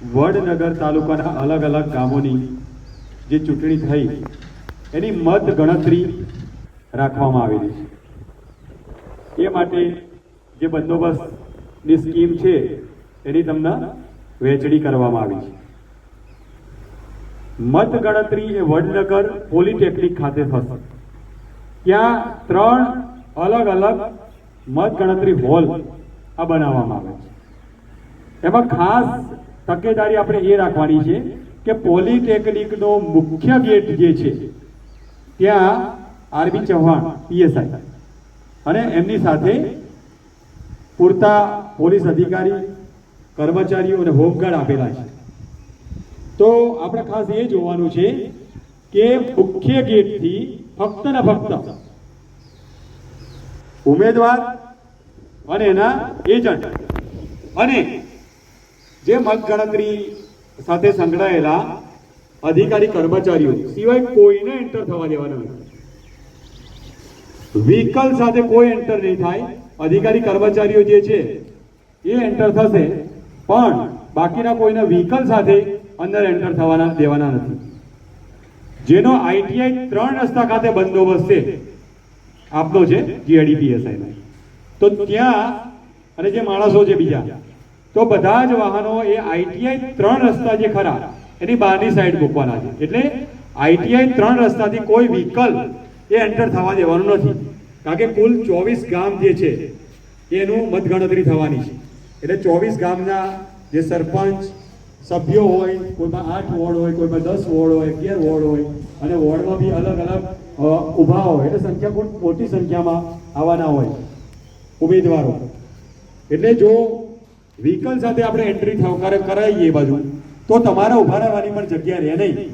વડનગર તાલુકાના અલગ અલગ ગામોની જે ચૂંટણી થઈ, એની મત ગણતરી રાખવામાં આવેલી છે. એ માટે જે બંદોબસ્તની સ્કીમ છે, એની તમને વહેંચણી કરવામાં આવી છે. મત ગણતરી એ વડનગર પોલિટેકનિક ખાતે થશે. ત્યાં ત્રણ અલગ અલગ મત ગણતરી હોલ આ બનાવવામાં આવે છે. એમાં ખાસ તકેદારી આપણે એ રાખવાની છે કે પોલિટેકનિકનો મુખ્ય ગેટ જે છે, ત્યાં આરબી ચૌહાણ, પીએસઆઈ. અને એમની સાથે પૂરતા પોલીસ અધિકારી, કર્મચારીઓ અને હોમગાર્ડ આપેલા છે. તો આપણે ખાસ એ જોવાનું છે કે મુખ્ય ગેટથી ફક્ત ને ફક્ત ઉમેદવાર અને એના એજન્ટ. અને જે મતગણતરી સાથે સંકળાયેલા અધિકારી કર્મચારીઓ સિવાય કોઈને એન્ટર થવા દેવાના નથી. વ્હીકલ સાથે કોઈ એન્ટર નહીં થાય. અધિકારી કર્મચારીઓ જે છે, એ એન્ટર થશે, પણ બાકીના કોઈના વ્હીકલ સાથે અંદર એન્ટર થવાના દેવાના નથી. જેનો આઈટીઆઈ ત્રણ રસ્તા ખાતે બંદોબસ્ત છે. આપનો છે જીઆઈડીપીએસઆઈ નો. તો ત્યાં અને જે માણસો છે બીજા તો બધા જ વાહનો એ આઈટીઆઈ ત્રણ રસ્તા જે ખરા, એની બહારની સાઈડ મૂકવાના છે. એટલે આઈટીઆઈ ત્રણ રસ્તાથી કોઈ વ્હીકલ એ એન્ટર થવા દેવાનું નથી. કારણ કે કુલ ચોવીસ ગામ જે છે, એનું મતગણતરી થવાની છે. એટલે ચોવીસ ગામના જે સરપંચ, સભ્યો હોય, કોઈમાં આઠ વોર્ડ હોય, કોઈમાં દસ વોર્ડ હોય, અગિયાર વોર્ડ હોય, અને વોર્ડમાં બી અલગ અલગ ઊભા હોય. એટલે સંખ્યા મોટી સંખ્યામાં આવવાના હોય ઉમેદવારો. એટલે જો વ્હીકલ સાથે આપણે એન્ટ્રી થાવ કરાવીએ એ બાજુ. તો તમારે ઊભા રહેવાની પણ જગ્યા રહે નહીં.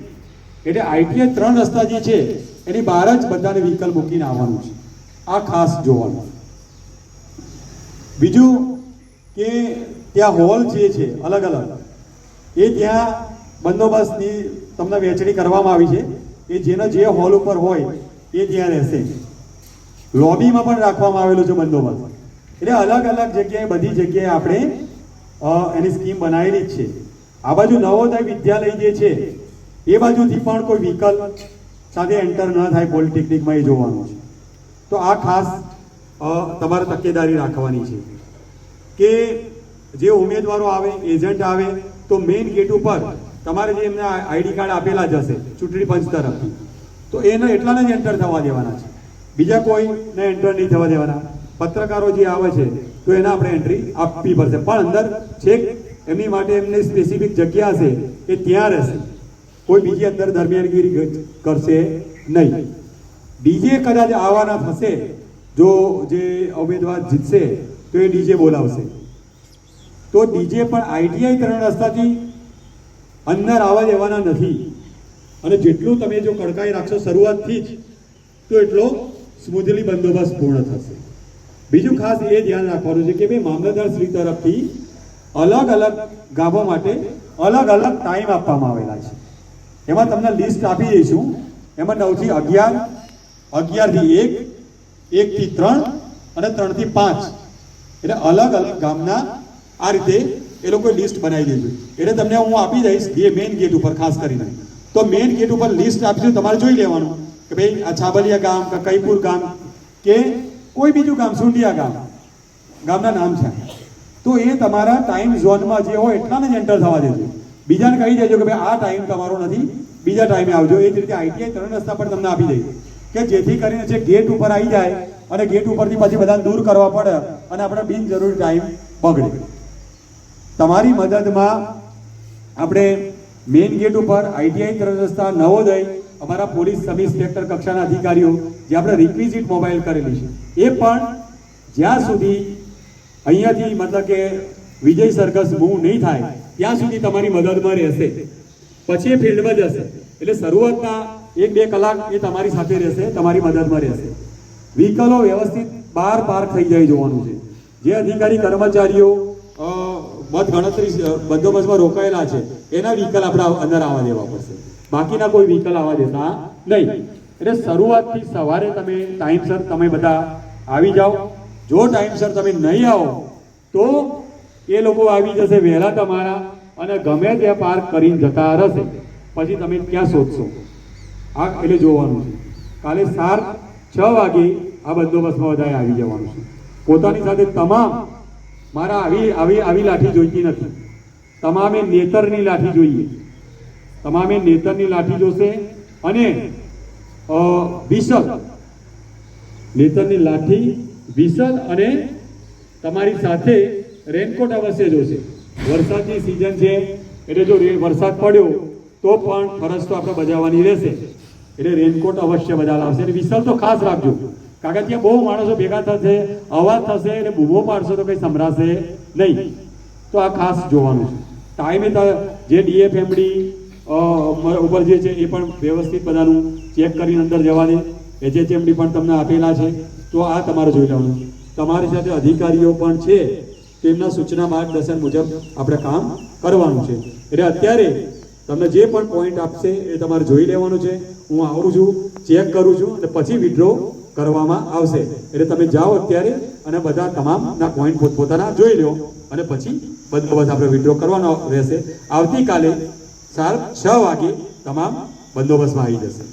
એટલે આઈટીઆઈ ત્રણ રસ્તા જે છે, એની બહાર જ બધાને વ્હીકલ મૂકીને આવવાનું છે. આ ખાસ જોવાનું. બીજું કે ત્યાં હોલ જે છે, અલગ અલગ. એ ત્યાં બંદોબસ્તની તમને વહેંચણી કરવામાં આવી છે. એ જેનો જે હોલ ઉપર હોય, એ ત્યાં રહેશે. લોબીમાં પણ રાખવામાં આવેલો છે બંદોબસ્ત. એટલે અલગ અલગ જગ્યાએ બધી જગ્યાએ આપણે એની સ્કીમ બનાવેલી જ છે. આ બાજુ નવોદય વિદ્યાલય જે છે, એ બાજુથી પણ કોઈ વિકલ્પ સાથે એન્ટર ન થાય પોલિટેકનિકમાં એ જોવાનું છે. તો આ ખાસ તમારે તકેદારી રાખવાની છે કે જે ઉમેદવારો આવે, એજન્ટ આવે, તો મેઇન ગેટ ઉપર તમારે જે એમને આઈડી કાર્ડ આપેલા જ હશે ચૂંટણી પંચ તરફથી. તો એને એટલાને જ એન્ટર થવા દેવાના છે. બીજા કોઈને એન્ટર નહીં થવા દેવાના. પત્રકારો જે આવે છે, તો એને આપણે એન્ટ્રી આપવી પડશે. પણ અંદર છેક એમની માટે એમને સ્પેસિફિક જગ્યા હશે કે ત્યાં રહેશે. કોઈ બીજી અંદર દરમિયાનગીરી કરશે નહીં. ડીજે કદાચ આવવાના થશે, જો જે ઉમેદવાર જીતશે, તો એ ડીજે બોલાવશે. તો ડીજે પણ આઈટીઆઈ ત્રણ રસ્તાથી અંદર આવવા દેવાના નથી. અને જેટલું તમે જો કડકાઈ રાખશો, શરૂઆતથી જ, તો એટલો સ્મૂથલી બંદોબસ્ત પૂર્ણ થશે. બીજું ખાસ એ ધ્યાન રાખવાનું છે કે ભાઈ મામલતદાર શ્રી તરફથી અલગ અલગ ગામો માટે અલગ અલગ ટાઈમ આપવામાં આવેલા છે. એમાં તમને લિસ્ટ આપી દઈશું. એમાં નવથી અગિયાર, અગિયારથી એક, એકથી ત્રણ અને ત્રણથી પાંચ. એટલે અલગ અલગ ગામના આ રીતે એ લોકોએ લિસ્ટ બનાવી દીધું. એટલે તમને હું આપી દઈશ એ મેઇન ગેટ ઉપર, ખાસ કરીને. તો મેઇન ગેટ ઉપર લિસ્ટ આપીશું, તમારે જોઈ લેવાનું કે ભાઈ આ છાબલિયા ગામ, કે કઈપુર ગામ, કે કોઈ બીજું ગામ સુંઢિયા ગામ. ગામના નામ છે. તો એ તમારા ટાઈમ ઝોનમાં જે હોય એટલાને જ એન્ટર થવા દેજો. બીજાને કહી દેજો કે ભાઈ, આ ટાઈમ તમારો નથી. બીજા ટાઈમે આવજો. એ જ રીતે આઈટીઆઈ ત્રણ રસ્તા પર તમને આપી દઈએ. કે જેથી કરીને જે ગેટ ઉપર આવી જાય અને ગેટ ઉપરથી પછી બધાને દૂર કરવા પડે અને આપણે બિનજરૂરી ટાઈમ બગડે. તમારી મદદમાં આપણે મેઇન ગેટ ઉપર આઈટીઆઈ ત્રણ રસ્તા, નવોદય અમારા પોલીસ સબ ઇન્સ્પેક્ટર કક્ષાના અધિકારીઓ જે આપણે રિક્વિઝિટ મોબાઈલ કરેલી છે, એ પણ જ્યાં સુધી અહીંયાથી મતલબ કે વિજય સરઘસ મૂવ નહીં થાય, ત્યાં સુધી તમારી મદદમાં રહેશે. પછી એ ફિલ્ડમાં જશે. એટલે શરૂઆતના એક બે કલાક એ તમારી સાથે રહેશે, તમારી મદદમાં રહેશે. વ્હીકલો વ્યવસ્થિત બહાર પાર્ક થઈ જાય જોવાનું છે. જે અધિકારી કર્મચારીઓ મત ગણતરી બંદોબસ્તમાં રોકાયેલા છે, એના વ્હીકલ આપણા અંદર આવવા દેવા પડશે. બાકીના કોઈ વ્હીકલ આવવા દેતા નહીં. એટલે શરૂઆતથી સવારે તમે ટાઈમસર તમે બધા આવી જાઓ. જો ટાઈમસર તમે નહીં આવો, તો એ લોકો આવી જશે વહેલા તમારા અને ગમે ત્યાં પાર્ક કરીને જતા રહેશે. પછી તમે ક્યાં શોધશો? આ એટલે જોવાનું છે. કાલે સાર છ વાગે આ બંદોબસ્તમાં બધાએ આવી જવાનું છે. પોતાની સાથે તમામ મારા આવી આવી આવી લાઠી જોઈતી નથી. તમામે નેતરની લાઠી જોઈએ. તમામે નેતરની લાઠી જોશે અને વિસલ. નેતરની લાઠી વિસલ અને તમારી સાથે રેનકોટ અવશ્ય જોશે. વરસાદની સિઝન છે, એટલે જો વરસાદ પડ્યો, તો પણ ફરજ તો આપણે બજાવવાની રહેશે. એટલે રેનકોટ અવશ્ય બધા લાવશે. અને વિસલ તો ખાસ રાખજો. કારણ કે બહુ માણસો ભેગા થશે, અવાજ થશે એટલે બૂમો પાડશો તો કંઈ સંભળાશે નહીં. તો આ ખાસ જોવાનું છે. ટાઈમે જે ડીએફએમડી ઉપર જે છે એ પણ વ્યવસ્થિત બધાનું ચેક કરીને અંદર જવા દે. એચએચએમડી પણ તમને આપેલા છે. તો આ તમારે જોઈ લેવાનું. તમારી સાથે અધિકારીઓ પણ છે. તેમના સૂચના માર્ગદર્શન મુજબ આપણે કામ કરવાનું છે. એટલે અત્યારે તમને જે પણ પોઈન્ટ આપશે એ તમારે જોઈ લેવાનું છે. હું આવું છું, ચેક કરું છું અને પછી વિડ્રો કરવામાં આવશે. એટલે તમે જાઓ અત્યારે અને બધા તમામના પોઈન્ટ પોતપોતાના જોઈ લો અને પછી બંદોબસ્ત આપણે વિડ્રો કરવાનો રહેશે. આવતીકાલે સાર છ વાગે તમામ બંદોબસ્તમાં આવી જશે.